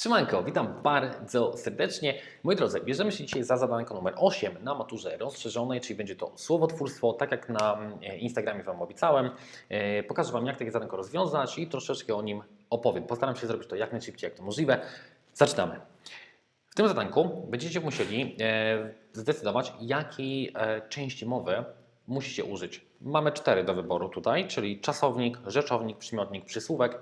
Szymanko, witam bardzo serdecznie. Moi drodzy, bierzemy się dzisiaj za zadanko numer 8 na maturze rozszerzonej, czyli będzie to słowotwórstwo, tak jak na e, Instagramie Wam obiecałem. E, Pokażę Wam, jak takie zadanko rozwiązać i troszeczkę o nim opowiem. Postaram się zrobić to jak najszybciej, jak to możliwe. Zaczynamy. W tym zadanku będziecie musieli e, zdecydować, jakiej e, części mowy musicie użyć. Mamy cztery do wyboru tutaj, czyli czasownik, rzeczownik, przymiotnik, przysłówek.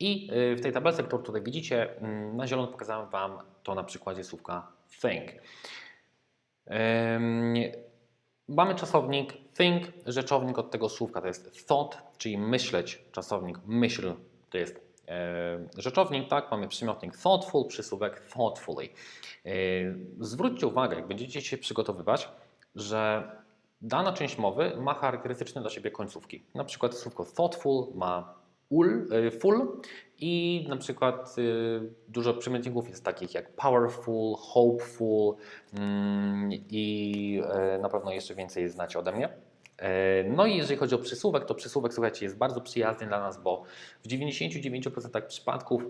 I y, w tej tabelce, którą tutaj widzicie, mm, na zielono pokazałem Wam to na przykładzie słówka think. Mamy czasownik think, rzeczownik od tego słówka to jest thought, czyli myśleć, czasownik myśl to jest e, rzeczownik, tak? Mamy przymiotnik thoughtful, przysłówek thoughtfully. E, Zwróćcie uwagę, jak będziecie się przygotowywać, że dana część mowy ma charakterystyczne dla siebie końcówki. Na przykład słówko thoughtful ma y, full i na przykład y, dużo przymiotników jest takich jak powerful, hopeful mm, i e, na pewno jeszcze więcej znacie ode mnie. E, No i jeżeli chodzi o przysłówek, to przysłówek, słuchajcie, jest bardzo przyjazny dla nas, bo w 99% przypadków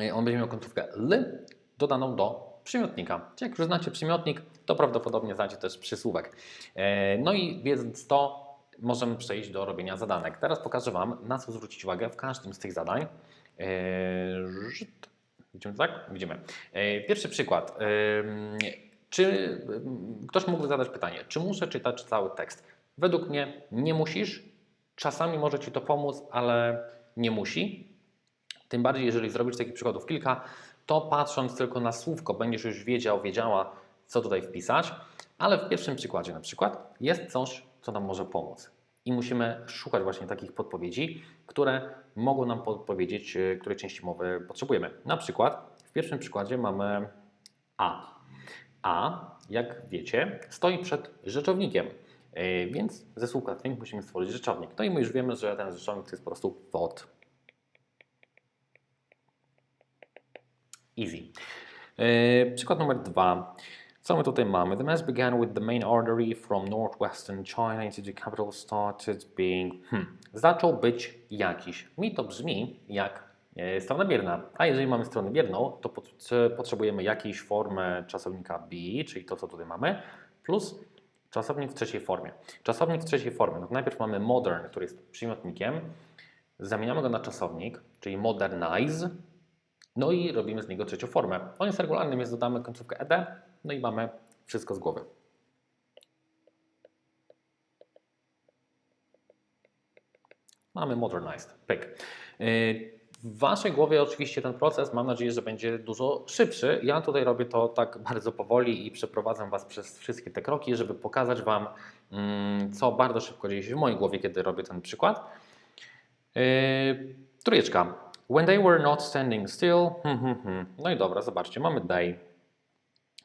e, on będzie miał końcówkę l dodaną do przymiotnika. Czyli jak już znacie przymiotnik, to prawdopodobnie znacie też przysłówek. E, No i wiedząc to, możemy przejść do robienia zadanek. Teraz pokażę Wam, na co zwrócić uwagę w każdym z tych zadań. Eee. Widzimy to tak? Widzimy. Eee, Pierwszy przykład. Eee, Czy mm, ktoś mógłby zadać pytanie, czy muszę czytać cały tekst? Według mnie nie musisz. Czasami może Ci to pomóc, ale nie musi. Tym bardziej, jeżeli zrobisz takich przykładów kilka, to patrząc tylko na słówko, będziesz już wiedział, wiedziała, co tutaj wpisać. Ale w pierwszym przykładzie na przykład jest coś, co nam może pomóc. I musimy szukać właśnie takich podpowiedzi, które mogą nam podpowiedzieć, y, której części mowy potrzebujemy. Na przykład w pierwszym przykładzie mamy A. A, jak wiecie, stoi przed rzeczownikiem. Yy, Więc ze słówka think musimy stworzyć rzeczownik. No i my już wiemy, że ten rzeczownik to jest po prostu thought. Easy. Yy, Przykład numer dwa. Co my tutaj mamy? The mass began with the main artery from northwestern China into the capital started being... Hmm. Zaczął być jakiś. Mi to brzmi jak e, strona bierna. A jeżeli mamy stronę bierną, to pot- potrzebujemy jakiejś formy czasownika be, czyli to, co tutaj mamy, plus czasownik w trzeciej formie. Czasownik w trzeciej formie. No najpierw mamy modern, który jest przymiotnikiem. Zamieniamy go na czasownik, czyli modernize. No i robimy z niego trzecią formę. On jest regularny, więc dodamy końcówkę ed, no i mamy wszystko z głowy. Mamy modernized. Pyk. Yy, W Waszej głowie oczywiście ten proces, mam nadzieję, że będzie dużo szybszy. Ja tutaj robię to tak bardzo powoli i przeprowadzam Was przez wszystkie te kroki, żeby pokazać Wam, mm, co bardzo szybko dzieje się w mojej głowie, kiedy robię ten przykład. Yy, trójeczka. When they were not standing still. Hmm, hmm, hmm. No i dobra, zobaczcie, mamy they,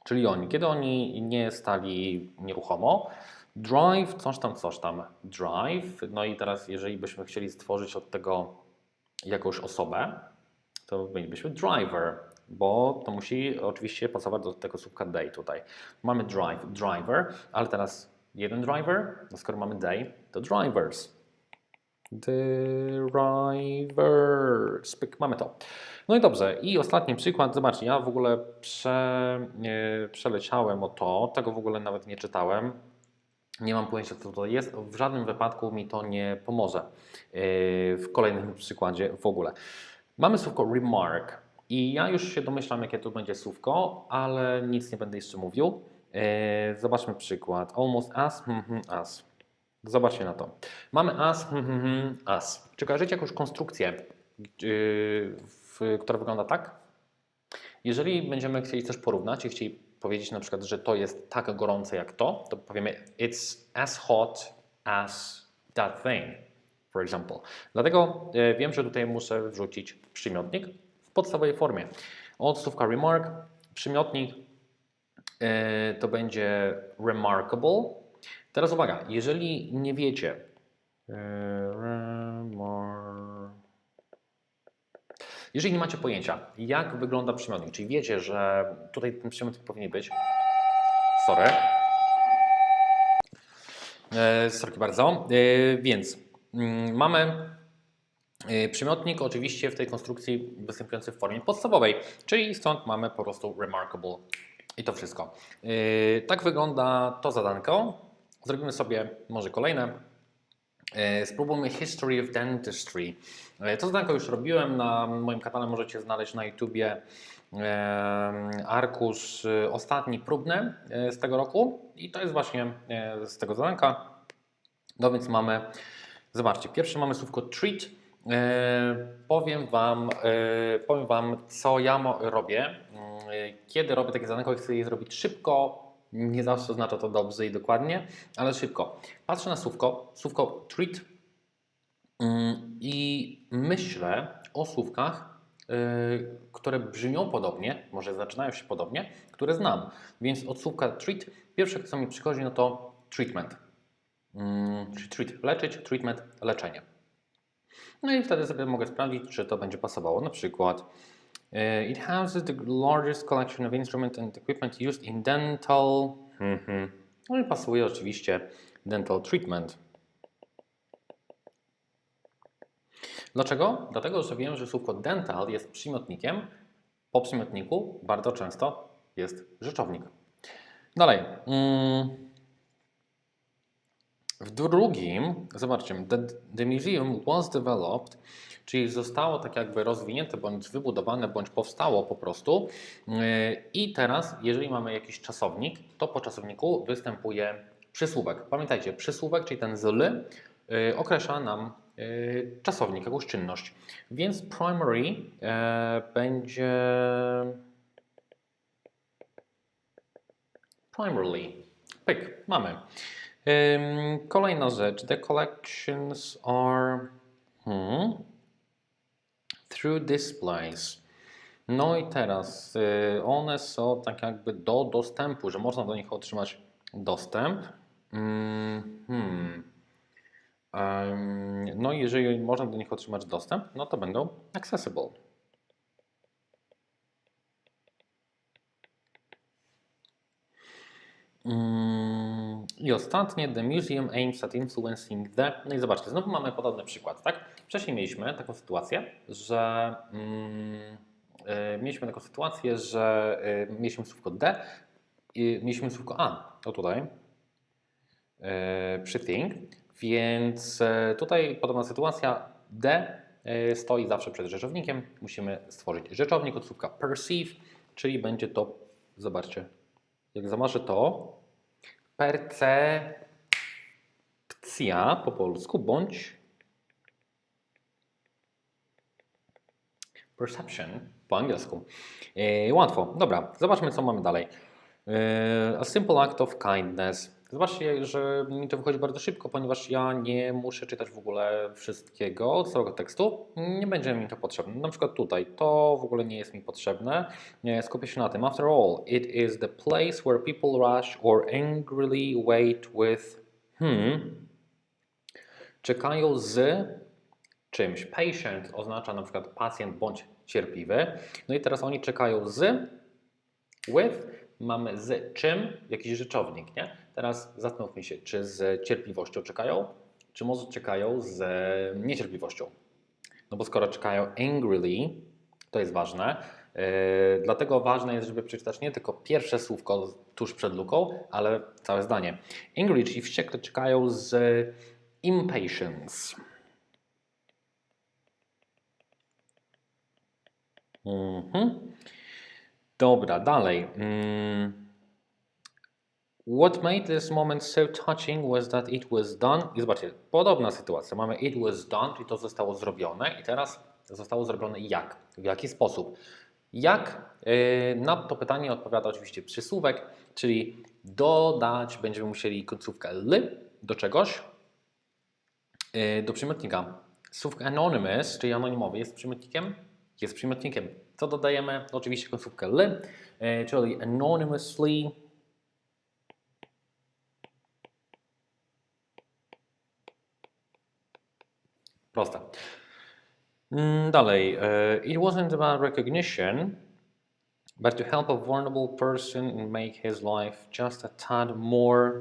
czyli oni. Kiedy oni nie stali nieruchomo. Drive, coś tam, coś tam. Drive. No i teraz, jeżeli byśmy chcieli stworzyć od tego jakąś osobę, to mielibyśmy driver, bo to musi oczywiście pasować do tego słówka day tutaj. Mamy drive, driver, ale teraz jeden driver, no skoro mamy day, to drivers. Drivers. Pyk, mamy to. No i dobrze. I ostatni przykład. Zobaczcie, ja w ogóle prze, przeleciałem o to. Tego w ogóle nawet nie czytałem. Nie mam pojęcia, co to jest. W żadnym wypadku mi to nie pomoże yy, w kolejnym przykładzie w ogóle. Mamy słówko remark. I ja już się domyślam, jakie to będzie słówko, ale nic nie będę jeszcze mówił. Yy, Zobaczmy przykład. Almost as, hmm, hmm, as. Zobaczcie na to. Mamy as, hmm, hmm, hmm, as. Czy kojarzycie jakąś konstrukcję, yy, która wygląda tak? Jeżeli będziemy chcieli coś porównać i chcieli powiedzieć na przykład, że to jest tak gorące jak to, to powiemy it's as hot as that thing, for example. Dlatego e, wiem, że tutaj muszę wrzucić przymiotnik w podstawowej formie. Od słówka remark, przymiotnik e, to będzie remarkable. Teraz uwaga, jeżeli nie wiecie, e, jeżeli nie macie pojęcia, jak wygląda przymiotnik, czyli wiecie, że tutaj ten przymiotnik powinien być. Sorry. E, sorry bardzo. E, więc mm, mamy Yy, Przymiotnik oczywiście w tej konstrukcji występujący w formie podstawowej, czyli stąd mamy po prostu remarkable i to wszystko. Yy, Tak wygląda to zadanko. Zrobimy sobie może kolejne. Yy, Spróbujmy History of Dentistry. Yy, To zadanko już robiłem na moim kanale, możecie znaleźć na YouTubie yy, arkusz ostatni próbny z tego roku i to jest właśnie z tego zadanka. No więc mamy, zobaczcie, pierwsze mamy słówko treat. E, powiem, wam, e, powiem Wam, co ja robię. E, kiedy robię takie zadanko, chcę je zrobić szybko. Nie zawsze oznacza to dobrze i dokładnie, ale szybko. Patrzę na słówko, słówko treat mm, i myślę o słówkach, e, które brzmią podobnie, może zaczynają się podobnie, które znam. Więc od słówka treat, pierwsze co mi przychodzi, no to treatment. Mm, czyli treat, leczyć, treatment, leczenie. No i wtedy sobie mogę sprawdzić, czy to będzie pasowało. Na przykład It houses the largest collection of instruments and equipment used in dental. Mhm. No i pasuje oczywiście dental treatment. Dlaczego? Dlatego, że wiem, że słówko dental jest przymiotnikiem. Po przymiotniku bardzo często jest rzeczownik. Dalej. Mm. W drugim, zobaczcie, the, the museum was developed, czyli zostało tak jakby rozwinięte, bądź wybudowane, bądź powstało po prostu. Yy, I teraz, jeżeli mamy jakiś czasownik, to po czasowniku występuje przysłówek. Pamiętajcie, przysłówek, czyli ten z l, yy, określa nam yy, czasownik, jakąś czynność. Więc primary będzie primarily. Pyk, mamy. Kolejna rzecz. The collections are hmm, through displays. No i teraz y, one są tak jakby do dostępu, że można do nich otrzymać dostęp. Mm, hmm. No i jeżeli można do nich otrzymać dostęp, no to będą accessible. Mm, I ostatnie, the museum aims at influencing the. No i zobaczcie, znowu mamy podobny przykład, tak? Wcześniej mieliśmy taką sytuację, że mm, y, mieliśmy taką sytuację, że y, mieliśmy słówko D i mieliśmy słówko A. To tutaj y, przy think, więc y, tutaj podobna sytuacja. D y, stoi zawsze przed rzeczownikiem. Musimy stworzyć rzeczownik od słówka perceive, czyli będzie to, zobaczcie, jak zamarzę to, percepcja po polsku, bądź perception po angielsku. E, łatwo. Dobra, zobaczmy, co mamy dalej. E, a simple act of kindness. Zobaczcie, że mi to wychodzi bardzo szybko, ponieważ ja nie muszę czytać w ogóle wszystkiego, całego tekstu. Nie będzie mi to potrzebne. Na przykład tutaj, to w ogóle nie jest mi potrzebne. Skupię się na tym. After all, it is the place where people rush or angrily wait with hmm. Czekają z czymś. Patient oznacza na przykład pacjent bądź cierpliwy. No i teraz oni czekają z with mamy z czym jakiś rzeczownik, nie? Teraz zastanówmy się, czy z cierpliwością czekają, czy może czekają z niecierpliwością. No bo skoro czekają angrily, to jest ważne. Yy, dlatego ważne jest, żeby przeczytać nie tylko pierwsze słówko tuż przed luką, ale całe zdanie. Angry, czyli wściekle czekają z impatience. Mhm. Dobra, dalej. Mm. What made this moment so touching was that it was done. I zobaczcie, podobna sytuacja. Mamy it was done, czyli to zostało zrobione, i teraz zostało zrobione jak? W jaki sposób? Jak? Yy, na to pytanie odpowiada oczywiście przysłówek, czyli dodać będziemy musieli końcówkę l do czegoś, yy, do przymiotnika. Słówko anonymous, czyli anonimowy, jest przymiotnikiem? Jest przymiotnikiem. Co dodajemy? Oczywiście końcówkę l, yy, czyli anonymously. Proste. Mm, Dalej. e, It wasn't about recognition, but to help a vulnerable person and make his life just a tad more.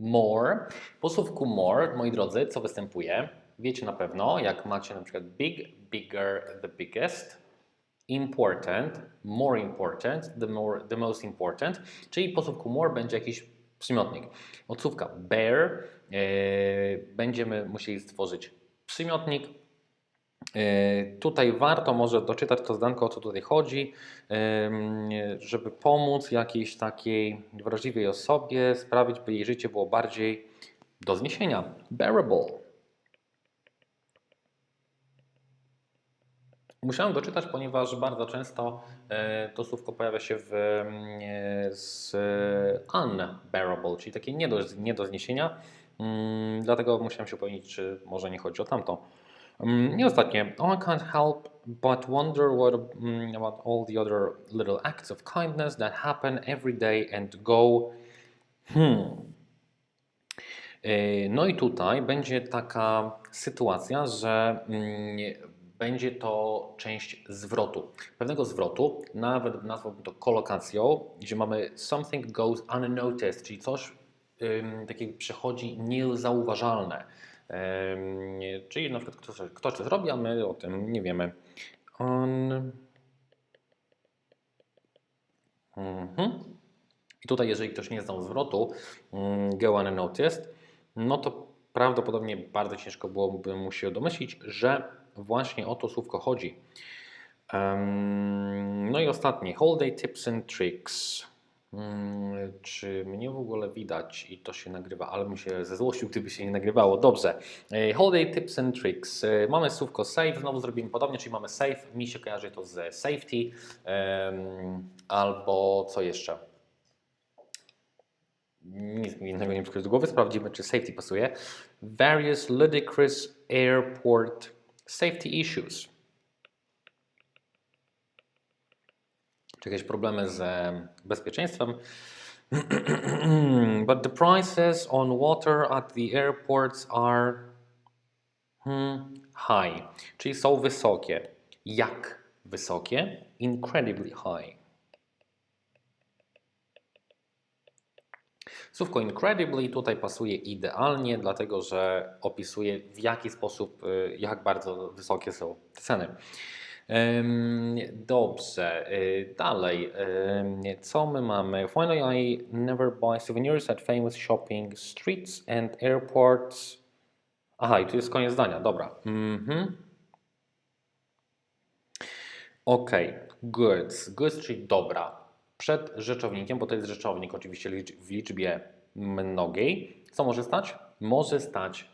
More. Po słówku more, moi drodzy, co występuje? Wiecie na pewno, jak macie na przykład big, bigger, the biggest, important, more important, the, more, the most important, czyli po słówku more będzie jakiś przymiotnik. Od słówka bear e, będziemy musieli stworzyć przymiotnik. E, tutaj warto może doczytać to zdanko, o co tutaj chodzi, żeby pomóc jakiejś takiej wrażliwej osobie, sprawić, by jej życie było bardziej do zniesienia. Bearable. Musiałem doczytać, ponieważ bardzo często e, to słówko pojawia się w, mm, e, z unbearable, czyli takie nie do, nie do zniesienia. Mm, Dlatego musiałem się upewnić, czy może nie chodzi o tamto. Mm, I ostatnie. Oh, I can't help but wonder what about all the other little acts of kindness that happen every day and go. Hmm. E, No i tutaj będzie taka sytuacja, że będzie to część zwrotu. Pewnego zwrotu, nawet nazwałbym to kolokacją, gdzie mamy something goes unnoticed, czyli coś ym, takiego przechodzi niezauważalne. Ym, czyli na przykład ktoś, ktoś coś robi, a my o tym nie wiemy. On... Mhm. I tutaj, jeżeli ktoś nie znał zwrotu mm, go unnoticed, no to prawdopodobnie bardzo ciężko byłoby mu się domyślić, że właśnie o to słówko chodzi. No i ostatnie, holiday tips and tricks. Mm, Czy mnie w ogóle widać i to się nagrywa, ale bym się zezłościł, gdyby się nie nagrywało. Dobrze. Holiday tips and tricks. E, Mamy słówko save, znowu zrobimy podobnie, czyli mamy save. Mi się kojarzy to z safety albo co jeszcze? Nic innego nie przychodzi do głowy. Sprawdzimy, czy safety pasuje. Various ludicrous airport safety issues. Czy jakieś problemy z e, bezpieczeństwem? But the prices on water at the airports are hmm, high, czyli są wysokie. Jak wysokie? Incredibly high. Słówko incredibly tutaj pasuje idealnie, dlatego że opisuje w jaki sposób, y, jak bardzo wysokie są te ceny. Dobrze, y, dalej. Co my mamy? Finally, I never buy souvenirs at famous shopping streets and airports. Aha, i tu jest koniec zdania, dobra. Mhm. Ok, goods. Goods, czyli dobra. Przed rzeczownikiem, bo to jest rzeczownik oczywiście w liczbie mnogiej. Co może stać? Może stać,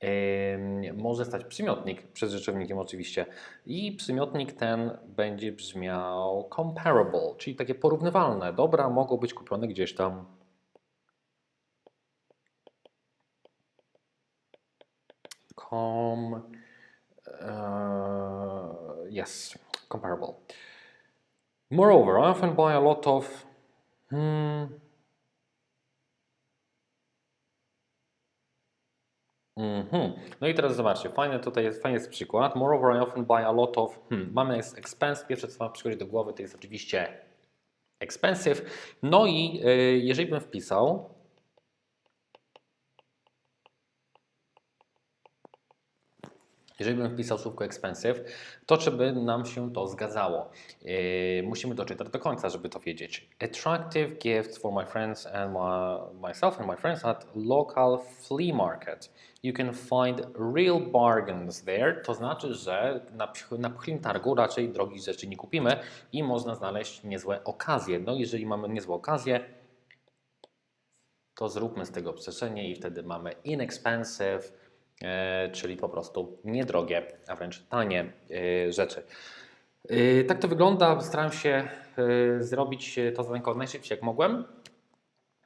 em, może stać przymiotnik przed rzeczownikiem oczywiście. I przymiotnik ten będzie brzmiał comparable, czyli takie porównywalne. Dobra, mogą być kupione gdzieś tam com uh, yes comparable moreover i often buy a lot of hmm, Mhm. No i teraz zobaczcie, fajny tutaj jest, fajny jest przykład. Moreover, I often buy a lot of. Hmm, mamy expense. Pierwsze co wam przychodzi do głowy to jest oczywiście expensive. No i y, jeżeli bym wpisał Jeżeli bym wpisał słówko expensive, to czy by nam się to zgadzało? Yy, musimy doczytać do końca, żeby to wiedzieć. Attractive gifts for my friends and my, myself and my friends at local flea market. You can find real bargains there. To znaczy, że na, na pchlim targu raczej drogich rzeczy nie kupimy i można znaleźć niezłe okazje. No jeżeli mamy niezłe okazje, to zróbmy z tego przestrzenie i wtedy mamy inexpensive, czyli po prostu niedrogie, a wręcz tanie e, rzeczy. E, tak to wygląda. Starałem się e, zrobić to zadanko najszybciej jak mogłem.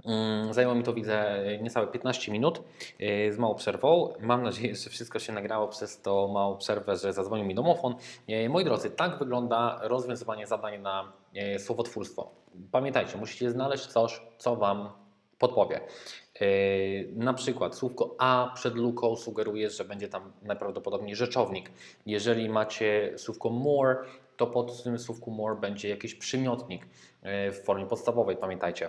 Mm, Zajęło mi to, widzę, niecałe 15 minut e, z małą przerwą. Mam nadzieję, że wszystko się nagrało przez tą małą przerwę, że zadzwonił mi domofon. E, Moi drodzy, tak wygląda rozwiązywanie zadań na e, słowotwórstwo. Pamiętajcie, musicie znaleźć coś, co Wam podpowie. E, Na przykład słówko a przed luką sugeruje, że będzie tam najprawdopodobniej rzeczownik. Jeżeli macie słówko more, to pod tym słówku more będzie jakiś przymiotnik e, w formie podstawowej, pamiętajcie.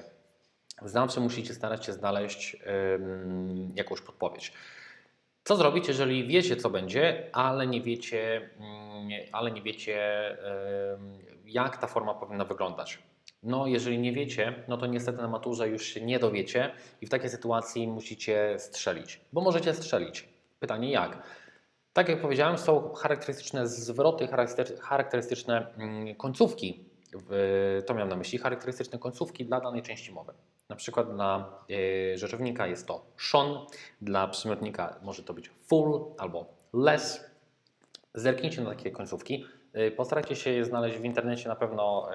Zawsze musicie starać się znaleźć ym, jakąś podpowiedź. Co zrobić, jeżeli wiecie, co będzie, ale nie wiecie, mm, ale nie wiecie, jak ta forma powinna wyglądać? No, jeżeli nie wiecie, no to niestety na maturze już się nie dowiecie i w takiej sytuacji musicie strzelić, bo możecie strzelić. Pytanie jak? Tak jak powiedziałem, są charakterystyczne zwroty, charakter- charakterystyczne mm, końcówki. To miałem na myśli, charakterystyczne końcówki dla danej części mowy. Na przykład dla e, rzeczownika jest to Sean, dla przymiotnika może to być full albo less. Zerknijcie na takie końcówki. E, Postarajcie się je znaleźć w internecie, na pewno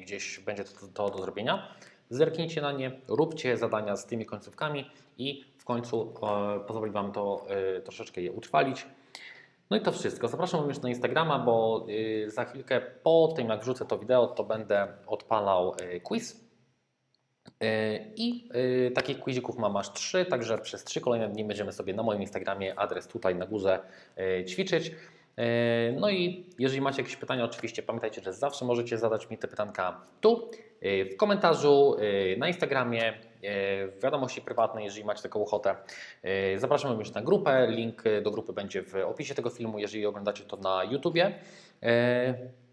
gdzieś będzie to, do zrobienia. Zerknijcie na nie, róbcie zadania z tymi końcówkami i w końcu pozwoli Wam to e, troszeczkę je utrwalić. No i to wszystko. Zapraszam również na Instagrama, bo y, za chwilkę po tym, jak wrzucę to wideo, to będę odpalał y, quiz. Y, I y, takich quizików mam aż trzy, także przez trzy kolejne dni będziemy sobie na moim Instagramie, adres tutaj na górze, y, ćwiczyć. Y, No i jeżeli macie jakieś pytania, oczywiście pamiętajcie, że zawsze możecie zadać mi te pytanka tu, y, w komentarzu, y, na Instagramie, w wiadomości prywatnej, jeżeli macie taką ochotę. Zapraszam również na grupę. Link do grupy będzie w opisie tego filmu, jeżeli oglądacie to na YouTubie.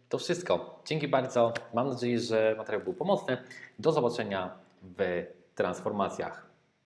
To wszystko. Dzięki bardzo. Mam nadzieję, że materiał był pomocny. Do zobaczenia w transformacjach.